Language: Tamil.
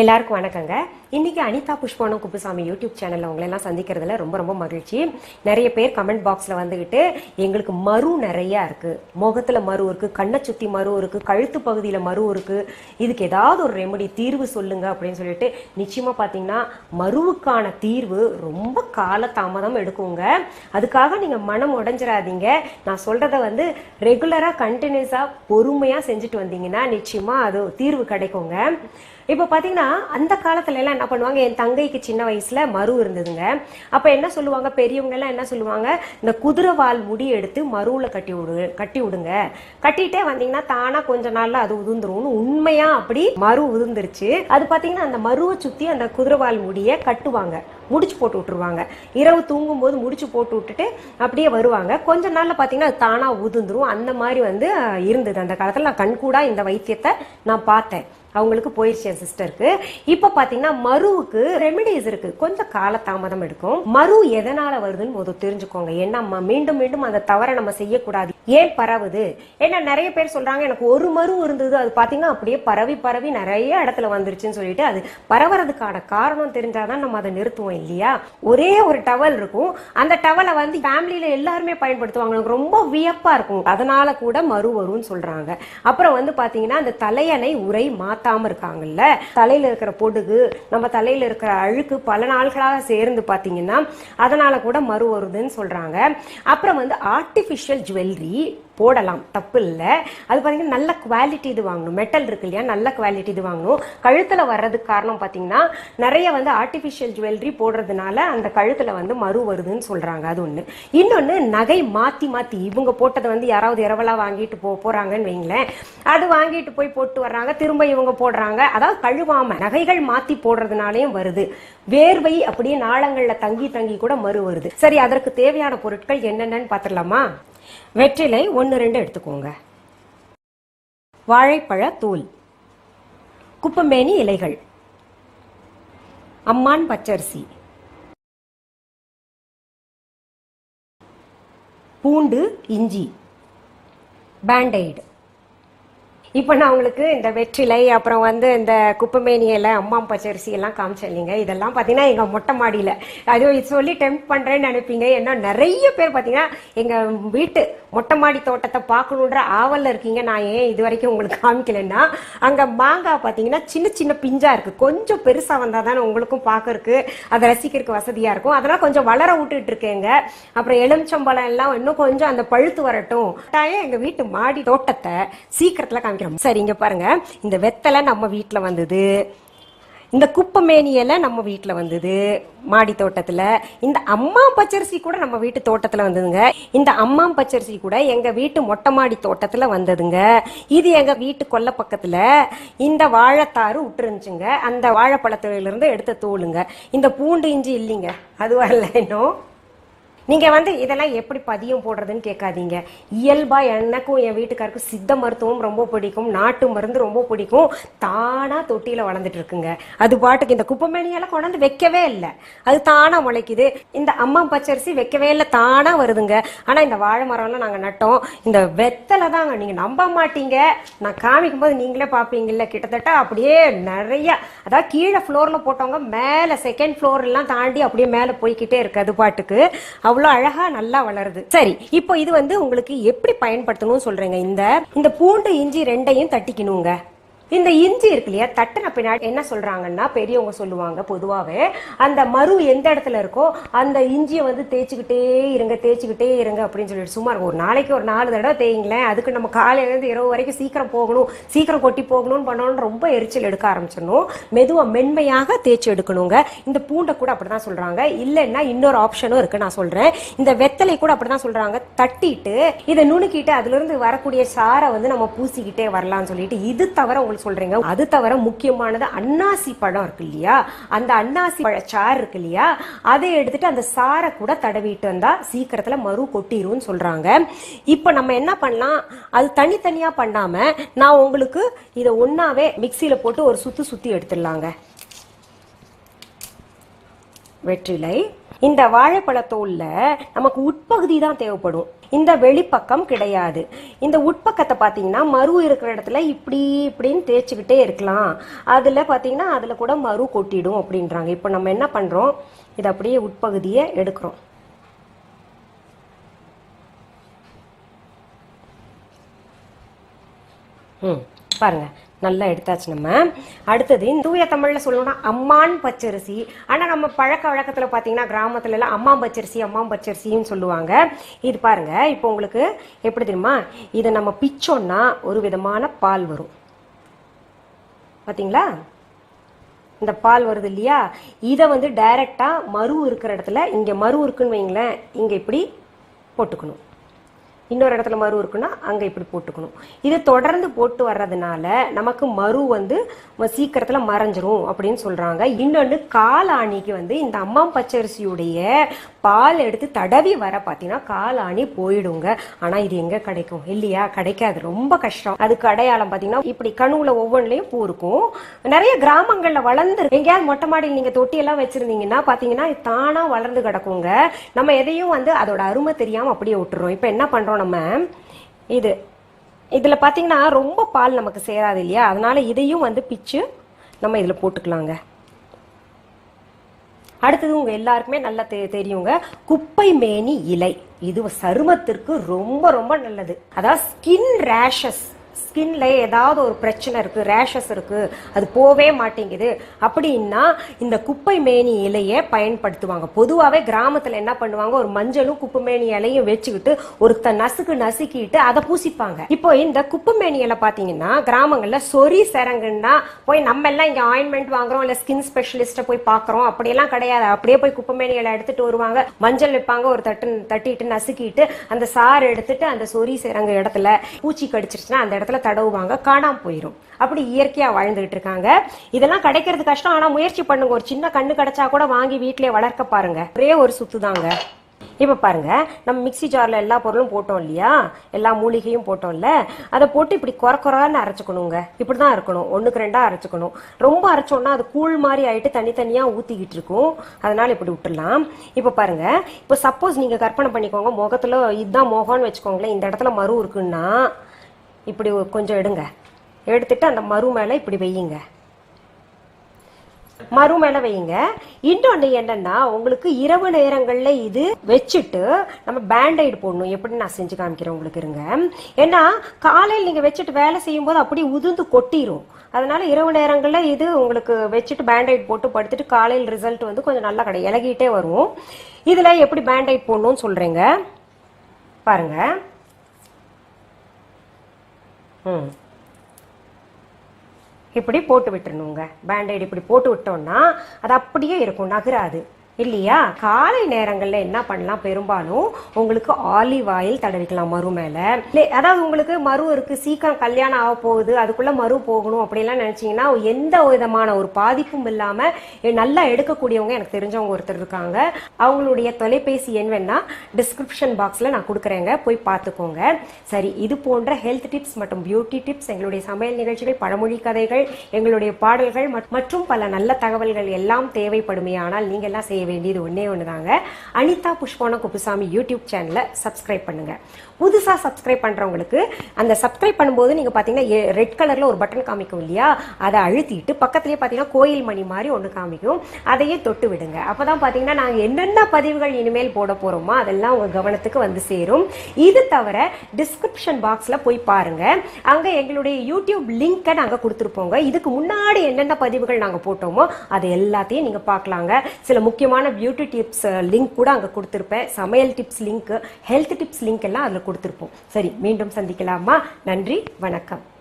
எல்லாருக்கும் வணக்கங்க. இன்னைக்கு அனிதா புஷ்பானம் குப்புசாமி யூடியூப் சேனல்ல உங்களெல்லாம் சந்திக்கிறதுல ரொம்ப ரொம்ப மகிழ்ச்சி. நிறைய பேர் கமெண்ட் பாக்ஸ்ல வந்துகிட்டு எங்களுக்கு மறு நிறைய இருக்கு. முகத்துல மறு இருக்கு கண்ணை சுத்தி மறு இருக்கு கழுத்து பகுதியில மறு இருக்கு. இதுக்கு ஏதாவது ஒரு ரெமெடி தீர்வு சொல்லுங்க அப்படின்னு சொல்லிட்டு நிச்சயமா பாத்தீங்கன்னா மருவுக்கான தீர்வு ரொம்ப கால தாமதம் எடுக்குங்க. அதுக்காக நீங்க மனம் உடைஞ்சிடாதீங்க நான் சொல்றத வந்து ரெகுலரா கண்டினியூஸா பொறுமையா செஞ்சுட்டு வந்தீங்கன்னா நிச்சயமா அது தீர்வு கிடைக்குங்க. இப்போ பார்த்தீங்கன்னா அந்த காலத்துல எல்லாம் என்ன பண்ணுவாங்க? என் தங்கைக்கு சின்ன வயசுல மரு இருந்ததுங்க. அப்ப என்ன சொல்லுவாங்க? பெரியவங்க எல்லாம் என்ன சொல்லுவாங்க? இந்த குதிரை வால் முடி எடுத்து மருவுல கட்டி விடு கட்டி விடுங்க. கட்டிட்டே வந்தீங்கன்னா தானா கொஞ்ச நாள்ல அது உதிர்ந்துரும்னு உண்மையா அப்படி மறு உதிர்ந்துருச்சு. அது பார்த்தீங்கன்னா அந்த மருவை சுத்தி அந்த குதிரை வால் முடியை கட்டுவாங்க. முடிச்சு போட்டு விட்டுருவாங்க. இரவு தூங்கும்போது முடிச்சு போட்டு விட்டுட்டு அப்படியே வருவாங்க. கொஞ்ச நாள்ல பார்த்தீங்கன்னா அது தானா உதுந்துரும் அந்த மாதிரி வந்து இருந்தது. அந்த காலத்தில் நான் கண்கூடா இந்த வைத்தியத்தை நான் பார்த்தேன். அவங்களுக்கு போயிடுச்சு என் சிஸ்டருக்கு. இப்போ பாத்தீங்கன்னா மருவுக்கு ரெமிடிஸ் இருக்கு. கொஞ்சம் கால தாமதம் எடுக்கும். மரு எதனால வருதுன்னு முதல் தெரிஞ்சுக்கோங்க. ஏன்னா மீண்டும் மீண்டும் அந்த தவறை நம்ம செய்யக்கூடாது. ஏன் பரவுது? ஏன்னா நிறைய பேர் சொல்றாங்க எனக்கு ஒரு மரு இருந்தது. அது பார்த்தீங்கன்னா அப்படியே பரவி பரவி நிறைய இடத்துல வந்துருச்சுன்னு சொல்லிட்டு அது பரவுறதுக்கான காரணம் தெரிஞ்சாதான் நம்ம அதை நிறுத்துவோம் இல்லையா? ஒரே ஒரு டவல் இருக்கும். அந்த டவலை வந்து ஃபேமிலியில எல்லாருமே பயன்படுத்துவாங்க. ரொம்ப வியப்பா இருக்கும். அதனால கூட மறு வரும்னு சொல்றாங்க. அப்புறம் வந்து பாத்தீங்கன்னா அந்த தலையணை உரை மாத்தாம இருக்காங்கல்ல? தலையில இருக்கிற பொடுகு நம்ம தலையில இருக்கிற அழுக்கு பல நாள்களாக சேர்ந்து பாத்தீங்கன்னா அதனால கூட மறு வருதுன்னு சொல்றாங்க. அப்புறம் வந்து ஆர்டிபிஷியல் ஜுவல்லரி போடலாம். தப்பு இல்லை அது பார்த்தீங்கன்னா நல்ல குவாலிட்டி இது வாங்கணும். மெட்டல் இருக்கு இல்லையா? நல்ல குவாலிட்டி இது வாங்கணும். கழுத்தில் வர்றதுக்கு காரணம் பார்த்தீங்கன்னா நிறைய வந்து ஆர்டிஃபிஷியல் ஜுவல்லரி போடுறதுனால அந்த கழுத்தில் வந்து மறு வருதுன்னு சொல்கிறாங்க அது ஒன்று இன்னொன்று நகை மாற்றி மாற்றி இவங்க போட்டதை வந்து யாராவது இரவலாக வாங்கிட்டு போ போகிறாங்கன்னு வைங்களேன். அது வாங்கிட்டு போய் போட்டு வர்றாங்க. திரும்ப இவங்க போடுறாங்க. அதாவது கழுவாமல் நகைகள் மாற்றி போடுறதுனாலையும் வருது. வேர்வை அப்படியே நாளங்களில் தங்கி தங்கி கூட மறு வருது. சரி அதற்கு தேவையான பொருட்கள் என்னென்னன்னு பார்த்துடலாமா வெற்றிலை ஒன்று ரெண்டு எடுத்துக்கோங்க. வாழைப்பழ தூள். குப்பமேனி இலைகள். அம்மான் பச்சரிசி. பூண்டு இஞ்சி. பேண்டைடு இப்போ நான் உங்களுக்கு இந்த வெற்றிலை அப்புறம் வந்து இந்த குப்பமேனி இலை அம்மா பச்சரிசி எல்லாம் காமிச்சேன் இல்லைங்க. இதெல்லாம் பார்த்தீங்கன்னா எங்கள் மொட்டை மாடியில். அது இது சொல்லி டெம்ப் பண்ணுறேன்னு நினைப்பீங்க. ஏன்னா நிறைய பேர் பார்த்தீங்கன்னா எங்கள் வீட்டு மொட்டை மாடி தோட்டத்தை பார்க்கணுன்ற ஆவலில் இருக்கீங்க. நான் ஏன் இது வரைக்கும் உங்களுக்கு காமிக்கலைன்னா அங்கே மாங்காய் பார்த்தீங்கன்னா சின்ன சின்ன பிஞ்சா இருக்குது கொஞ்சம் பெருசாக வந்தால் தானே உங்களுக்கும் பார்க்கறக்கு அதை ரசிக்கிறதுக்கு வசதியாக இருக்கும். அதெல்லாம் கொஞ்சம் வளர விட்டுட்டு இருக்கேங்க. அப்புறம் எலுமிச்சம்பழம் எல்லாம் இன்னும் கொஞ்சம் அந்த பழுத்து வரட்டும். எங்கள் வீட்டு மாடி தோட்டத்தை சீக்கிரத்தில் காமிக்கிறோம் சரி இங்க பாருங்க. இந்த வெத்தலை நம்ம வீட்டில் வந்தது. இந்த குப்பமேனி இலை நம்ம வீட்டில் வந்தது மாடி தோட்டத்தில். இந்த அம்மா பச்சரிசி கூட நம்ம வீட்டு தோட்டத்தில் வந்ததுங்க. இந்த அம்மா பச்சரிசி கூட எங்கள் வீட்டு மொட்டை மாடி தோட்டத்தில் வந்ததுங்க. இது எங்கள் வீட்டு கொல்லை பக்கத்தில் இந்த வாழைத்தாறு விட்டுருந்துச்சுங்க அந்த வாழைப்பழத்துலேருந்து எடுத்த தோலுங்க இந்த பூண்டு இஞ்சி இல்லைங்க. அது வரல இன்னும். நீங்க வந்து இதெல்லாம் எப்படி பதியம் போடுறதுன்னு கேட்காதீங்க. இயல்பா எனக்கும் என் வீட்டுக்காருக்கும் சித்த மருத்துவம் ரொம்ப பிடிக்கும். நாட்டு மருந்து ரொம்ப பிடிக்கும். தானா தொட்டியில வளர்ந்துட்டு இருக்குங்க. அது பாட்டுக்கு இந்த குப்பமேனியெல்லாம் கொண்டாந்து வைக்கவே இல்லை. அது தானா முளைக்குது. இந்த அம்மா பச்சரிசி வைக்கவே இல்லை தானா வருதுங்க. ஆனா இந்த வாழை மரம்லாம் நாங்க நட்டோம். இந்த வெத்தலை தாங்க நீங்க நம்ப மாட்டீங்க. நான் காமிக்கும் போது நீங்களே பாப்பீங்கல்ல கிட்டத்தட்ட அப்படியே நிறைய அதாவது கீழே ஃப்ளோர்ல போட்டவங்க மேல செகண்ட் ஃப்ளோர் எல்லாம் தாண்டி அப்படியே மேல போய்கிட்டே இருக்கு அது பாட்டுக்கு. அவ்வளோ அழகா நல்லா வளருது. சரி இப்போ இது வந்து உங்களுக்கு எப்படி பயன்படுத்தணும்னு சொல்றேங்க? இந்த இந்த பூண்டு இஞ்சி ரெண்டையும் தட்டிக்கணுங்க. இந்த இஞ்சி இருக்கு இல்லையா தட்டின பின்னாடி என்ன சொல்றாங்கன்னா பெரியவங்க சொல்லுவாங்க பொதுவாகவே அந்த மரு எந்த இடத்துல இருக்கோ அந்த இஞ்சியை வந்து தேய்ச்சிக்கிட்டே இருங்க தேய்ச்சிக்கிட்டே இருங்க அப்படின்னு சொல்லிட்டு சுமார் ஒரு நாளைக்கு ஒரு நாலு தடவை தேய்ங்களேன் அதுக்கு நம்ம காலையிலேருந்து இரவு வரைக்கும் சீக்கிரம் போகணும் சீக்கிரம் கொட்டி போகணும்னு பண்ணணும்னு ரொம்ப எரிச்சல் எடுக்க ஆரம்பிச்சிடணும். மெதுவாக மென்மையாக தேய்ச்சி எடுக்கணுங்க. இந்த பூண்டை கூட அப்படி தான் சொல்றாங்க. இல்லைன்னா இன்னொரு ஆப்ஷனும் இருக்கு நான் சொல்றேன். இந்த வெத்தலை கூட அப்படி தான் சொல்றாங்க. தட்டிட்டு இதை நுணுக்கிட்டு அதுலேருந்து வரக்கூடிய சாரை வந்து நம்ம பூசிக்கிட்டே வரலாம்னு சொல்லிட்டு இது தவிர உங்களுக்கு சொல்றீங்க. அது தவிர முக்கியமானது அன்னாசி பழம் இருக்கு இல்லையா? அந்த அன்னாசி பழ சாறு இருக்கு இல்லையா? அதை எடுத்துட்டு அந்த சாரை கூட தடவிட்டு வந்தா சீக்கிரத்துல மறு கொட்டிரும்னு சொல்றாங்க. இப்போ நம்ம என்ன பண்ணலாம்? அது தனித்தனியா பண்ணாம நான் உங்களுக்கு இதை ஒன்னாவே மிக்சியில போட்டு ஒரு சுத்து சுத்தி எடுத்துடலாங்க. வெற்றிலை. இந்த வாழைப்பழத்தோல்ல நமக்கு உட்பகுதி தான் தேவைப்படும். இந்த வெளிப்பக்கம் கிடையாது. இந்த உட்பக்கத்தை பார்த்தீங்கன்னா மறு இருக்கிற இடத்துல இப்படி இப்படின்னு தேய்ச்சிக்கிட்டே இருக்கலாம். அதில் பார்த்தீங்கன்னா அதில் கூட மறு கொட்டிடும் அப்படின்றாங்க. இப்போ நம்ம என்ன பண்ணுறோம் இதை அப்படியே உட்பகுதியை எடுக்கிறோம். ம். பாருங்க நல்லா எடுத்தாச்சு நம்ம. அடுத்தது இந்த தூய தமிழில் சொல்லணும்னா அம்மான் பச்சரிசி. ஆனால் நம்ம பழக்க வழக்கத்தில் பார்த்தீங்கன்னா கிராமத்துல எல்லாம் அம்மா பச்சரிசி அம்மா பச்சரிசின்னு சொல்லுவாங்க. இது பாருங்க இப்போ உங்களுக்கு எப்படி தெரியுமா? இதை நம்ம பிச்சோம்னா ஒரு விதமான பால் வரும். பார்த்தீங்களா இந்த பால் வருது இல்லையா? இதை வந்து டைரக்டா மறு இருக்கிற இடத்துல இங்கே மறு இருக்குன்னு வைங்களேன் இங்கே இப்படி போட்டுக்கணும். இன்னொரு இடத்துல மறு இருக்குன்னா அங்கே இப்படி போட்டுக்கணும். இது தொடர்ந்து போட்டு வர்றதுனால நமக்கு மறு வந்து சீக்கிரத்தில் மறைஞ்சிரும் அப்படின்னு சொல்கிறாங்க இன்னொன்று காலாணிக்கு வந்து இந்த அம்மா பச்சரிசியுடைய பால் எடுத்து தடவி வர பார்த்தீங்கன்னா காலாணி போயிடுங்க. ஆனால் இது எங்கே கிடைக்கும்? இல்லையா? கிடைக்காது. ரொம்ப கஷ்டம். அதுக்கு அடையாளம் பார்த்தீங்கன்னா இப்படி கணுவில் ஒவ்வொன்றிலையும் பூ இருக்கும். நிறைய கிராமங்களில் வளர்ந்து எங்கேயாவது மொட்டை மாடியில் நீங்கள் தொட்டியெல்லாம் வச்சுருந்தீங்கன்னா பார்த்தீங்கன்னா தானாக வளர்ந்து கிடக்குங்க. நம்ம எதையும் வந்து அதோட அருமை தெரியாமல் அப்படியே விட்டுறோம். இப்போ என்ன பண்ணுறோம் நம்ம இது இதில் பார்த்தீங்கன்னா ரொம்ப பால் நமக்கு சேராது இல்லையா? அதனால இதையும் வந்து பிச்சு நம்ம இதில் போட்டுக்கலாங்க. அடுத்தது உங்க எல்லாருக்குமே நல்லா தெ- தெரியுங்க. குப்பை மேனி இலை. இது சருமத்திற்கு ரொம்ப ரொம்ப நல்லது. அதாவது ஸ்கின் ரேஷஸ் ஸ்கின்ல ஏதாவது ஒரு பிரச்சனை இருக்கு ரேஷஸ் இருக்கு அது போவே மாட்டேங்குது. அப்படின்னா இந்த குப்பை மேனி இலையை பயன்படுத்துவாங்க. பொதுவாகவே கிராமத்துல என்ன பண்ணுவாங்க? ஒரு மஞ்சளும் குப்பை மேனி இலையும் வச்சுக்கிட்டு ஒருத்த நசுக்கு நசுக்கிட்டு அதை பூசிப்பாங்க. இப்போ இந்த குப்பை மேனி இலை பாத்தீங்கன்னா கிராமங்கள்ல சொறி சரங்குன்னா போய் நம்ம எல்லாம் இங்க ஆயின்மெண்ட் வாங்குறோம் இல்ல ஸ்கின் ஸ்பெஷலிஸ்ட போய் பாக்குறோம். அப்படியெல்லாம் கிடையாது. அப்படியே போய் குப்பை மேனி இலை எடுத்துட்டு வருவாங்க. மஞ்சள் வைப்பாங்க ஒரு தட்டு தட்டிட்டு நசுக்கிட்டு அந்த சாறு எடுத்துட்டு அந்த சொறி சரங்கு இடத்துல பூச்சி கடிச்சிருச்சுன்னா அந்த இடத்துல தடவுவாங்க காணாம போயிடும் அப்படி இயற்கையாக வாழ்ந்துகிட்டு இருக்காங்க. இதெல்லாம் கிடைக்கிறது கஷ்டம் ஆனால் முயற்சி பண்ணுங்க. ஒரு சின்ன கண்ணு கிடைச்சா கூட வாங்கி வீட்டிலே வளர்க்க பாருங்க. ஒரே ஒரு சுத்து தாங்க. இப்போ பாருங்க நம்ம மிக்ஸி ஜாரில் எல்லா பொருளும் போட்டோம் இல்லையா? எல்லா மூலிகையும் போட்டோம்ல. அதை போட்டு இப்படி குறை குறான்னு அரைச்சிக்கணுங்க. இப்படி தான் இருக்கணும். ஒன்றுக்கு ரெண்டாக அரைச்சிக்கணும். ரொம்ப அரைச்சோன்னா அது கூழ் மாதிரி ஆகிட்டு தனித்தனியாக ஊற்றிக்கிட்டு இருக்கும். அதனால் இப்படி விட்டுடலாம். இப்போ பாருங்க இப்போ சப்போஸ் நீங்கள் கற்பனை பண்ணிக்கோங்க. முகத்தில் இதுதான் முகம்னு வச்சுக்கோங்களேன். இந்த இடத்துல மறு இருக்குன்னா இப்படி கொஞ்சம் எடுங்க. எடுத்துட்டு அந்த மறு மேலே இப்படி வையுங்க. மறு மேலே வையுங்க. இன்னொன்று என்னன்னா உங்களுக்கு இரவு நேரங்களில் இது வச்சுட்டு நம்ம பேண்டைடு போடணும். எப்படி நான் செஞ்சு காமிக்கிறேன் உங்களுக்கு இருங்க. ஏன்னா காலையில் நீங்கள் வச்சுட்டு வேலை செய்யும்போது அப்படி அப்படியே உதிர்ந்து கொட்டிடும் அதனால இரவு நேரங்களில் இது உங்களுக்கு வச்சுட்டு பேண்டைட் போட்டு படுத்துட்டு காலையில் ரிசல்ட் வந்து கொஞ்சம் நல்லா கடை இலகிட்டே வரும். இதில் எப்படி பேண்டைட் போடணும்னு சொல்கிறீங்க பாருங்கள் இப்படி போட்டு விட்டுறணுங்க. பேண்டைடு இப்படி போட்டு விட்டோம்னா அது அப்படியே இருக்கும் நகராது. இல்லையா? காலை நேரங்களில் என்ன பண்ணலாம் பெரும்பாலும்? உங்களுக்கு ஆலிவ் ஆயில் தடவிக்கலாம் மறு மேலே. அதாவது உங்களுக்கு மறு இருக்கு சீக்கிரம் கல்யாணம் ஆக போகுது அதுக்குள்ளே மறு போகணும் அப்படிலாம் நினச்சிங்கன்னா எந்த விதமான ஒரு பாதிப்பும் இல்லாமல் நல்லா எடுக்கக்கூடியவங்க எனக்கு தெரிஞ்சவங்க ஒருத்தர் இருக்காங்க. அவங்களுடைய தொலைபேசி எண் வேணா டிஸ்கிரிப்ஷன் பாக்ஸில் நான் கொடுக்குறேங்க. போய் பார்த்துக்கோங்க. சரி இது போன்ற ஹெல்த் டிப்ஸ் மற்றும் பியூட்டி டிப்ஸ் எங்களுடைய சமையல் நிகழ்ச்சிகள் பழமொழி கதைகள் எங்களுடைய பாடல்கள் மற்றும் பல நல்ல தகவல்கள் எல்லாம் தேவைப்படுமே ஆனால் நீங்கள் எல்லாம் செய்ய வேண்டியது ஒண்ணே ஒண்ணுதாங்க. அனிதா புஷ்பான குப்புசாமி யூடியூப் சேனலை சப்ஸ்கிரைப் பண்ணுங்க. புதுசாக சப்ஸ்கிரைப் பண்ணுறவங்களுக்கு அந்த சப்ஸ்கிரைப் பண்ணும்போது நீங்கள் பார்த்தீங்கன்னா ரெட் கலரில் ஒரு பட்டன் காமிக்கும் இல்லையா? அதை அழுத்திட்டு பக்கத்துலேயே பார்த்தீங்கன்னா கோயில் மணி மாதிரி ஒன்று காமிக்கும். அதையே தொட்டு விடுங்க. அப்போ தான் பார்த்தீங்கன்னா நாங்கள் என்னென்ன பதிவுகள் இனிமேல் போட போகிறோமோ அதெல்லாம் உங்கள் கவனத்துக்கு வந்து சேரும். இது தவிர டிஸ்கிரிப்ஷன் பாக்ஸில் போய் பாருங்கள் அங்கே எங்களுடைய யூடியூப் லிங்க்கை நாங்கள் கொடுத்துருப்போங்க. இதுக்கு முன்னாடி என்னென்ன பதிவுகள் நாங்கள் போட்டோமோ அது எல்லாத்தையும் நீங்கள் பார்க்கலாங்க. சில முக்கியமான முக்கியமான பியூட்டி டிப்ஸ் லிங்க் கூட அங்க கொடுத்துருப்பேன். சமையல் tips link health tips link எல்லாம் அதுல கொடுத்துருப்போம். சரி மீண்டும் சந்திக்கலாமா? நன்றி வணக்கம்.